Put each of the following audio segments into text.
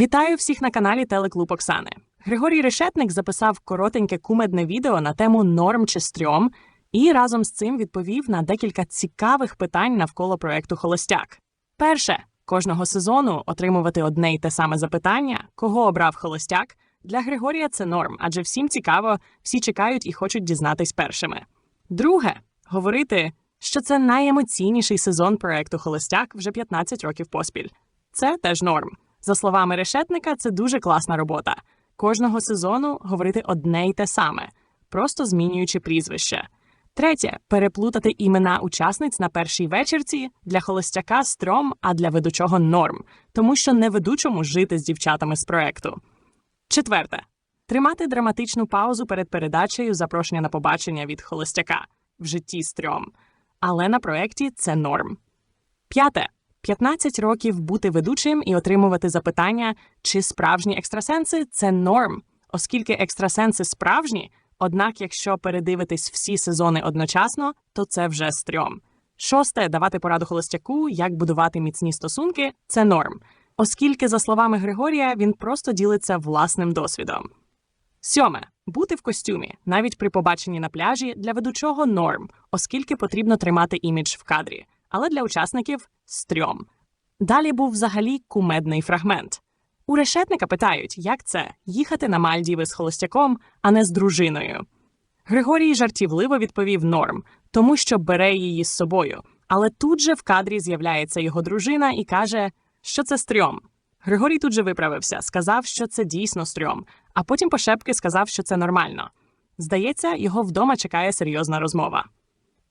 Вітаю всіх на каналі Телеклуб Оксани. Григорій Решетник записав коротеньке кумедне відео на тему норм чи стрьом і разом з цим відповів на декілька цікавих питань навколо проекту Холостяк. Перше кожного сезону отримувати одне й те саме запитання, кого обрав Холостяк. Для Григорія це норм, адже всім цікаво, всі чекають і хочуть дізнатись першими. Друге говорити, що це найемоційніший сезон проекту Холостяк вже 15 років поспіль. Це теж норм. За словами решетника, це дуже класна робота. Кожного сезону говорити одне й те саме, просто змінюючи прізвище. Третє переплутати імена учасниць на першій вечірці для холостяка стром, а для ведучого норм, тому що не ведучому жити з дівчатами з проекту. Четверте тримати драматичну паузу перед передачею запрошення на побачення від холостяка в житті стрьом. Але на проекті це норм. П'яте 15 років бути ведучим і отримувати запитання, чи справжні екстрасенси це норм, оскільки екстрасенси справжні. Однак, якщо передивитись всі сезони одночасно, то це вже стрьом. Шосте давати пораду холостяку, як будувати міцні стосунки це норм, оскільки, за словами Григорія, він просто ділиться власним досвідом. Сьоме бути в костюмі, навіть при побаченні на пляжі, для ведучого норм, оскільки потрібно тримати імідж в кадрі, але для учасників стрьом. Далі був взагалі кумедний фрагмент. У решетника питають, як це їхати на Мальдіви з холостяком, а не з дружиною. Григорій жартівливо відповів норм, тому що бере її з собою. Але тут же в кадрі з'являється його дружина і каже, що це стрьом. Григорій тут же виправився, сказав, що це дійсно стрьом, а потім пошепки сказав, що це нормально. Здається, його вдома чекає серйозна розмова.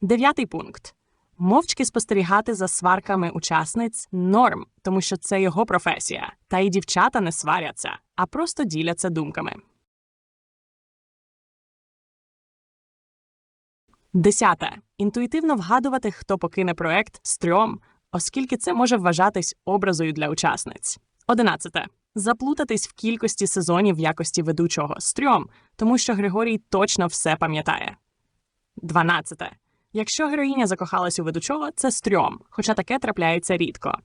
Дев'ятий пункт. Мовчки спостерігати за сварками учасниць норм, тому що це його професія, та й дівчата не сваряться, а просто діляться думками. Десяте. Інтуїтивно вгадувати, хто покине проект стрьом, оскільки це може вважатись образою для учасниць. Одинадцяте. Заплутатись в кількості сезонів в якості ведучого стрьом, тому що Григорій точно все пам'ятає. Дванадцяте. Якщо героїня закохалась у ведучого, це стрьом, хоча таке трапляється рідко.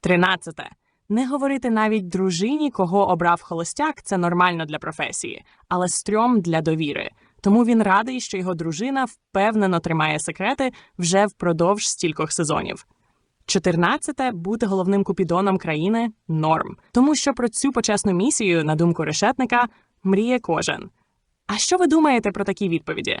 Тринадцяте. Не говорити навіть дружині, кого обрав холостяк, це нормально для професії, але стрьом для довіри. Тому він радий, що його дружина впевнено тримає секрети вже впродовж стількох сезонів. Чотирнадцяте бути головним купідоном країни норм, тому що про цю почесну місію, на думку решетника, мріє кожен. А що ви думаєте про такі відповіді?